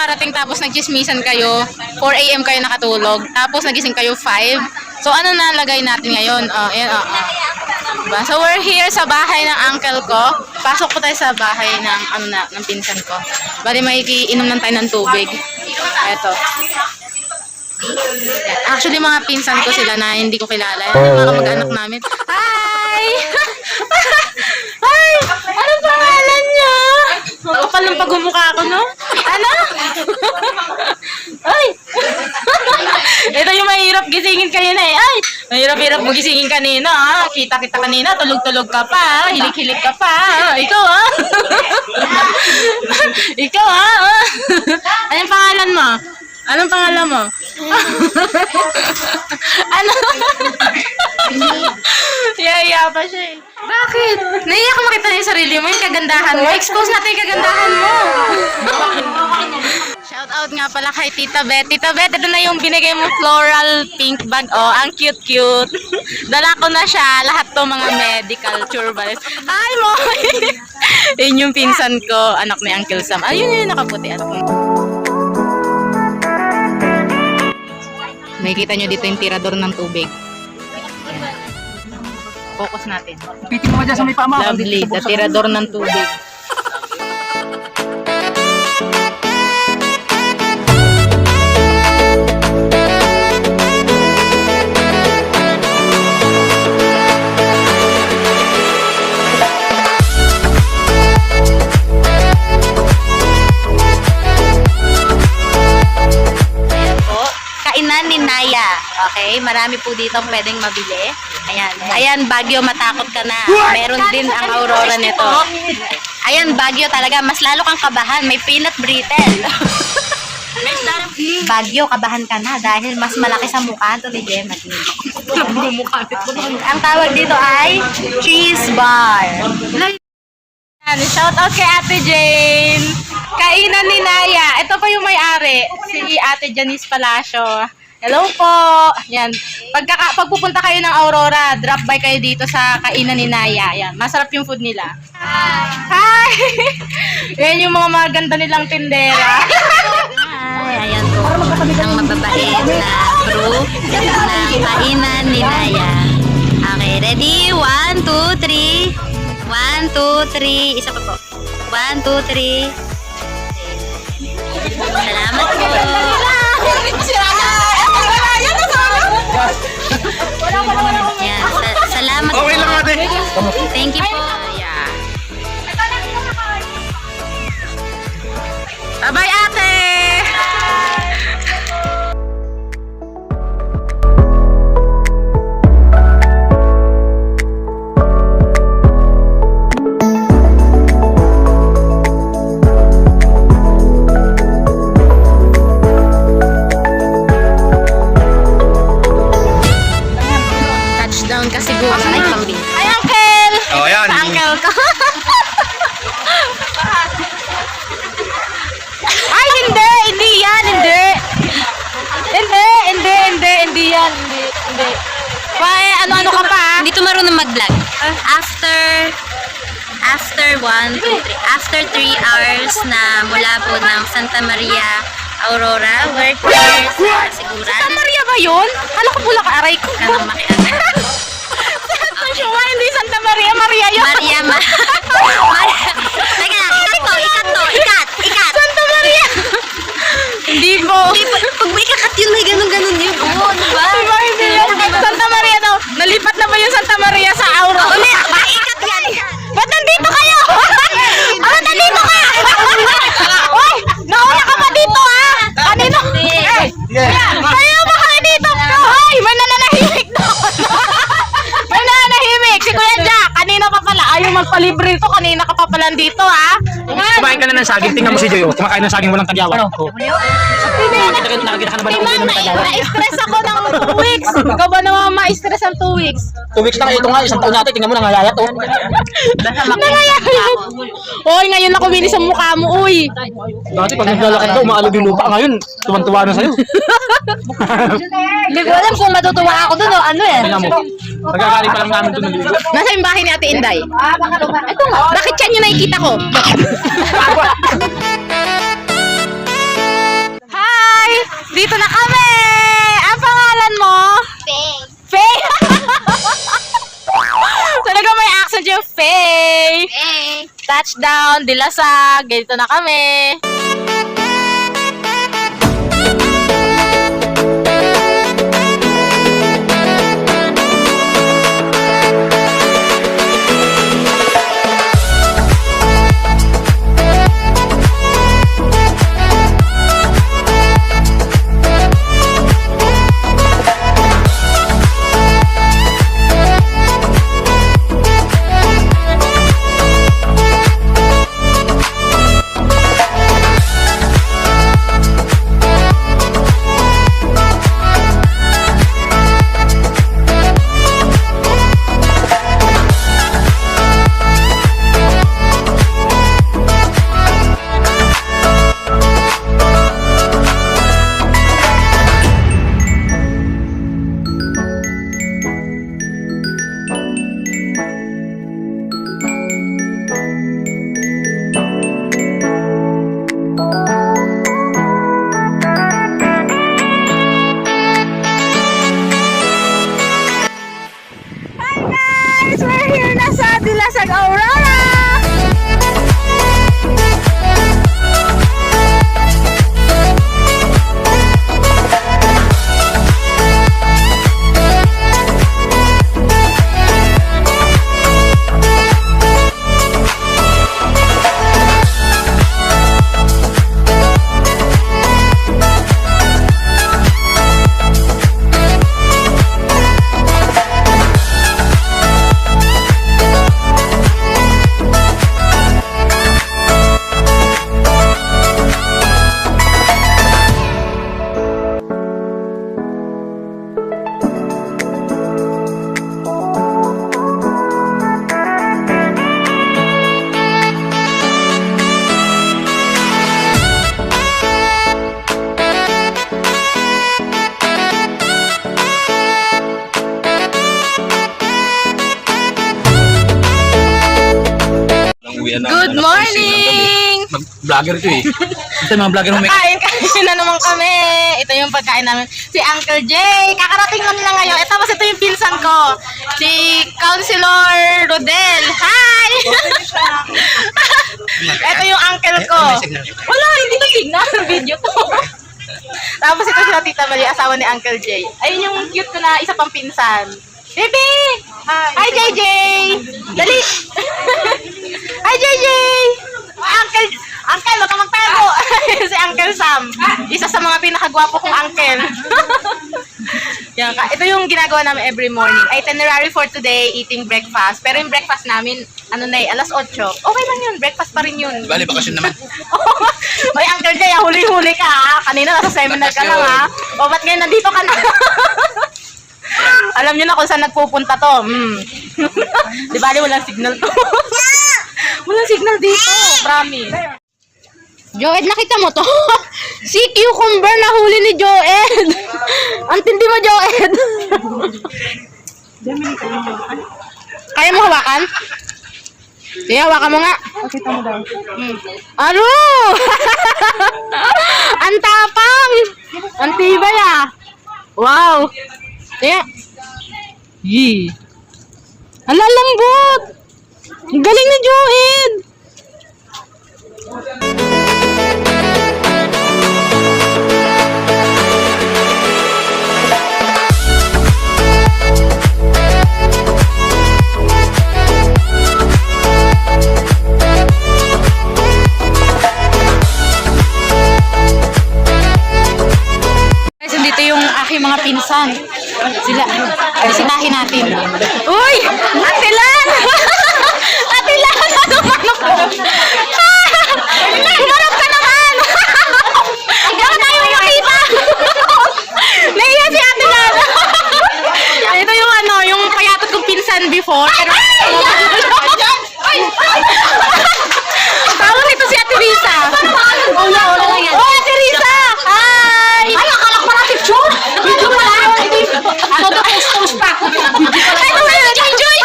nakarating tapos nagchismisan kayo, 4 a.m. kayo nakatulog, tapos nagising kayo 5. So ano nalagay natin ngayon? Oh, ayan, oh, oh. Diba? So we're here sa bahay ng uncle ko. Pasok po tayo sa bahay ng ano na ng pinsan ko. Bali may iinom lang tayo ng tubig. Eto. Yan. Actually mga pinsan ko sila na hindi ko kilala. Yan mga kamag-anak namin. Hi! Hi! Ano pangalan niyo? Kapal ng pagmumukha ko, no? Ano? Ay! Ito yung mahirap gisingin kanina eh. Ay! Mahirap-hirap mo gisingin kanina, ha? Kita kita kanina, tulog-tulog ka pa? Hilik-hilik ka pa? Ikaw, ha? Ikaw, ha? Anong pangalan mo? Anong pangalan mo? ano? Pa siya eh. Bakit? Naiyak makita niya yung sarili mo, yung kagandahan mo. Expose natin yung kagandahan mo. Shout out nga pala kay Tita Beth. Tita Beth, ito na yung binigay mo floral pink bag. Oh, ang cute-cute. Dala ko na siya. Lahat to mga medical churbalis. Hi, mo! yun yung pinsan ko, anak ni Uncle Sam. Ayun yun, nakaputi. Anak mo. Makikita nyo dito yung tirador ng tubig. Focus natin. Pitin mo ka dyan sa may pama. Lovely, the tirador ng tubig. Okay? Marami po dito pwedeng mabili. Ayan. Ayan, Bagyo, matakot ka na. Meron din ang aurora nito. Ayan, Bagyo talaga. Mas lalo kang kabahan. May peanut brittle. Bagyo, kabahan ka na dahil mas malaki sa mukha ito ni Gemma. Ang tawag dito ay cheese bar. Shout out kay Ate Jane. Kainan ni Naya. Ito pa yung may-ari, si Ate Janice Palacio. Hello po. Yan. Pagkaka pagpupunta kayo ng Aurora, drop by kayo dito sa kainan ni Naya. Yan. Masarap yung food nila. Hi! Hi! Yan yung mga maganda nilang tindera. Ay, ayan po. Ang mababait na crew ng kainan ni Naya. Okay, ready? One, two, three. One, two, three. Isa pa po. One, two, three. Salamat po. Yan, sa- salamat Okay lang ate. Thank you po. Yeah. Bye-bye, ate! After after 1, 2, 3, after 3 hours na mula po ng Santa Maria Aurora, we're here sa Siguran. Santa Maria ba yun? Hala ko pula ka aray ko. Kanang makiaga. Santa Shua, hindi Santa Maria. Maria yun. Maria ma... Maria... Teka, ikat to, ikat to, ikat, ikat. Santa Maria. Hindi po. Hindi po, pag may kakat yun, may ganun-ganun yun. Oo, ano ba? Diba hindi yan? Santa Maria daw. Nalipat na ba yung Santa Maria sa Aurora? Mamaya, ikat yan. Ba't nandito kayo? Ba't nandito ka? Uy! Nauna ka pa dito ha? Kanino? Kanino ba kayo dito? Hoy! May nananahimik doon. May nananahimik. Si Kuya Jack. Kanina pa pala. Ayaw magpalibre ito. Kanina ka pa pala dito ha? Na ng saging. Tingnan mo si Joy. oh. Kumakain ng saging walang tagyawan. Oh. Nakakita ka nakakita ka na ba ng Tingnan, ulo ng tagyawan? na-stress ako ng 2 weeks. Ikaw ba naman ma-stress ang 2 weeks? Two weeks lang ito nga. Isang taon natin. Tingnan mo nangayayat. Oh. Nangayayat. Oy, ngayon na kuminis ang mukha mo, uy. Dati pag naglalakad ka, umaalog yung lupa. Ngayon, tuwan-tuwa na sa'yo. Hindi ko alam kung matutuwa ako doon o ano eh. Tingnan mo. Nagagaling pa lang namin ito. Nasa yung bahay ni Ate Inday. Ah, baka lupa. Ito nga. Bakit yan yung nakikita ko? Hi! Dito na kami! Ang pangalan mo? Faye. Faye? Talaga may accent yung Faye. Faye. Touchdown, dilasag. Dito na kami. Faye. Mag-vlogger ito eh. Ito yung mga vlogger mo. Kain kain na naman kami. Ito yung pagkain namin. Si Uncle Jay. Kakarating lang lang ngayon. Eh, tapos ito yung pinsan ko. Si Councilor Rodel. Hi! ito yung uncle ko. Wala, hindi na signal. Video to. tapos ito sila Tita Mali, asawa ni Uncle Jay. Ayun yung cute ko na isa pang pinsan. Baby! Hi! Hi, JJ! Dali! Hi, JJ! Uncle! Uncle, wag ka magtago! si Uncle Sam. Isa sa mga pinakagwapo kong uncle. Yan, ka- ito yung ginagawa namin every morning. Itinerary for today, eating breakfast. Pero yung breakfast namin, ano na eh, alas 8. Okay lang yun, breakfast pa rin yun. Bali, bakasyon naman. Oy, Uncle Jay, ah, huli-huli ka ha. Kanina nasa seminar ka lang ha. O, ba't ngayon nandito ka na? Alam niyo na kung saan nagpupunta to. Hmm. Di ba, walang signal to. Walang signal dito, promise. Joed, nakita mo to? si cucumber na huli ni Joed. Ang tindi mo, Joed. Kaya mo hawakan? Sige, hawakan mo nga. Hmm. Ano? Ang tapang! Ang tibay ah! Wow! Kaya, yee! Ang lalambot! Galing dito yung aking mga pinsan. Sila, bisitahin natin. Uy! Atilan! Atilan! Ano Kumarap ka naman! Ako tayo makita! Naiya si Atilan! Ito yung ano, yung payatot kong pinsan before. Pero, Tawag nito si Ate Risa. Wala, wala lang yan. Oh, Ate Risa! Hi! Ay, akala ko pala picture. Video pala. Ako na post-post pa. Ay, wala na, Joy, Joy!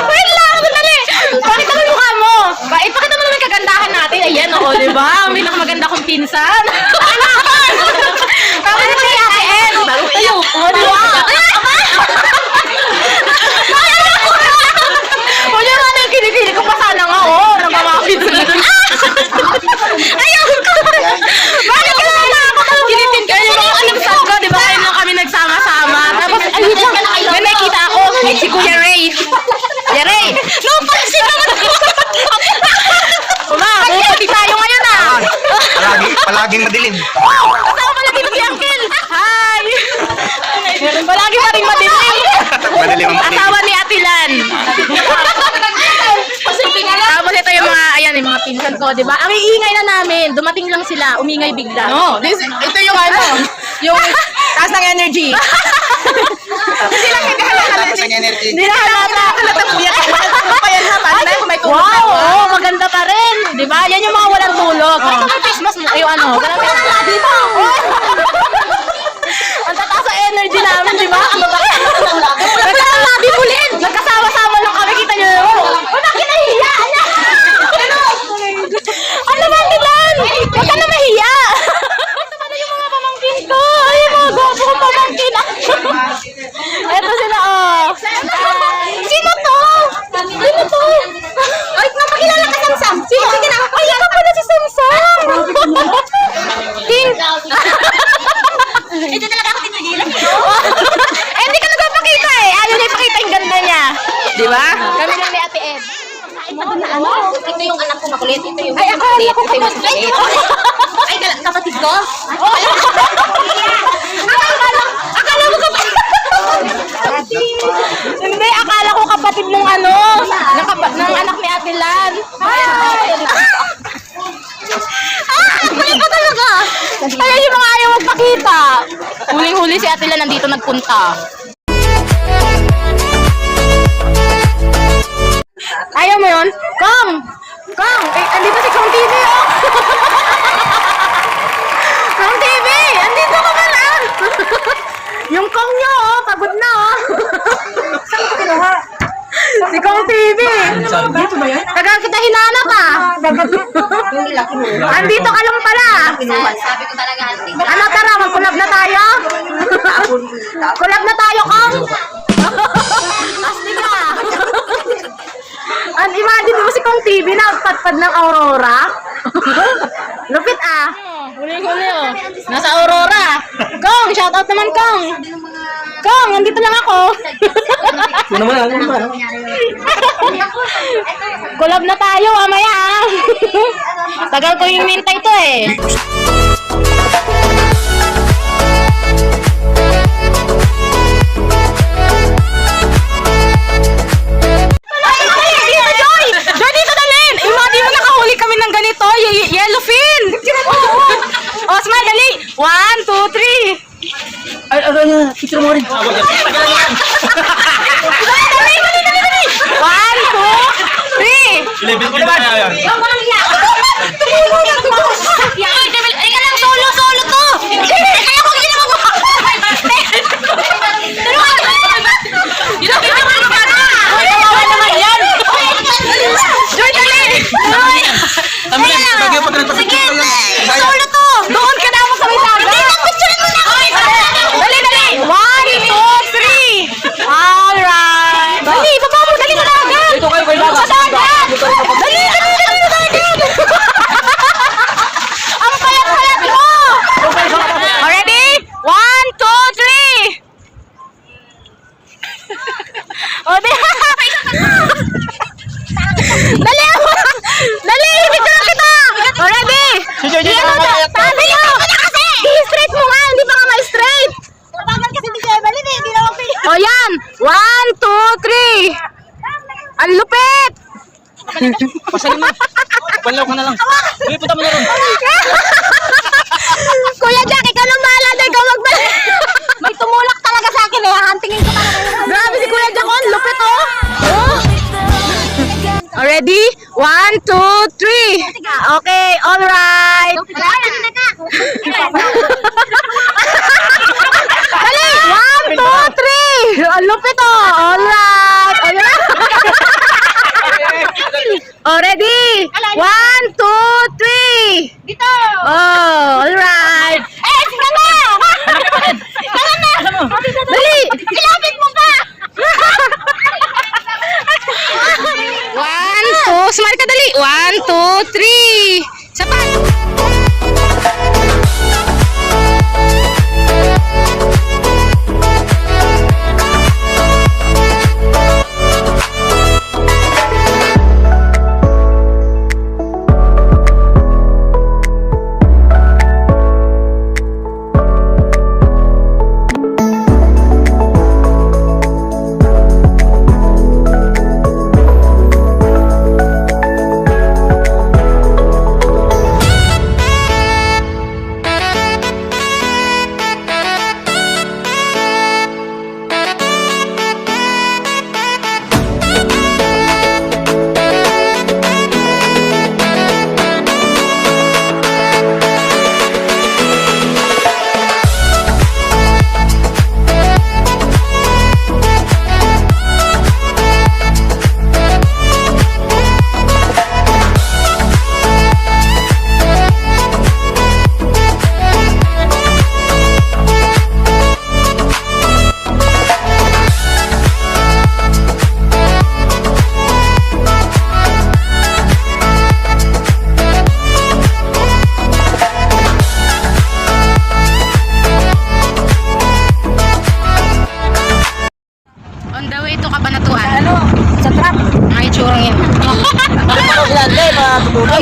Wait lang, sandali. Pakita mo yung mukha mo. Ba, ipakita mo naman yung kagandahan natin. Ayan, oo, di ba? Ang pinakamaganda kong pinsan. Tawag nito si Ate Ed. Tayo. Oh, di ba? Oh, di ba? Palaging madilim. Kasama pala dito si Uncle. Hi! Palagi pa rin madilim. Madilim ang madilim. Asawa ni Atilan. Tapos ito yung mga, ayan, yung ko, di ba? Ang iingay na namin, dumating lang sila, umingay bigla. No, this, ito yung ano, yung taas ng energy. Hindi lang hindi halata. Ang. Hindi na halata. Halata po yan. Ano pa yan ha? Paano tayo may tulog Wow, oh, maganda pa rin. Di ba? Yan yung mga walang tulog. Oh. may Christmas, yung ano. Grabe na dito. Ang tataas energy namin, di ba? Ano ba? Nagkakalabi ulit. Nagkasama-sama lang kami. Kita nyo yun. Wala kinahiya. Ano ba, Milan? Huwag ka na mahiya. Ito pala yung mga pamangkin ko. Ay, mga gwapo kong pamangkin. Ito sila, oh. Sino to? Sino to? Ay, napakilala ka, Samsam. Sino? Sige na. Ay, ikaw pala si Samsam. King. Ito talaga ako tinigilan. eh, hindi ka nagpapakita eh. Ayaw niya ipakita yung ganda niya. Di ba? Kami lang ni Ate Ed. Ito yung anak ko makulit. Ito Ito yung mas maliit. Ay, kapatid ko? akala, akala mo kapatid. Hindi, akala ko kapatid mong ano, ng, kapa- ng anak ni Ate Lan. Ay, Ah, kulit talaga. Ayan yung mga ayaw magpakita. Huling-huli si Ate Lan nandito nagpunta. Ayaw mo yun? Kong! Kong! Eh, andito si Kong TV, oh! Kong TV! Andito ka pala! Yung Kong nyo, oh! Pagod na, oh! Saan ko kinuha? Si Kong TV! Dito ba yan? Tagal kita hinanap, ah! Andito ka lang pala! Sabi ko talaga. Ano, tara, mag-collab na tayo? collab na tayo, Kong! Kong TV na patpad ng Aurora? Lupit ah. Huli-huli oh. Nasa Aurora. Kong, shout out naman Kong. Kong, nandito lang ako. Ano naman, ano naman? Collab na tayo, mamaya ah. Tagal ko yung mintay to eh. Pasalin mo. Palaw ka na lang. Uy,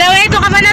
On the way to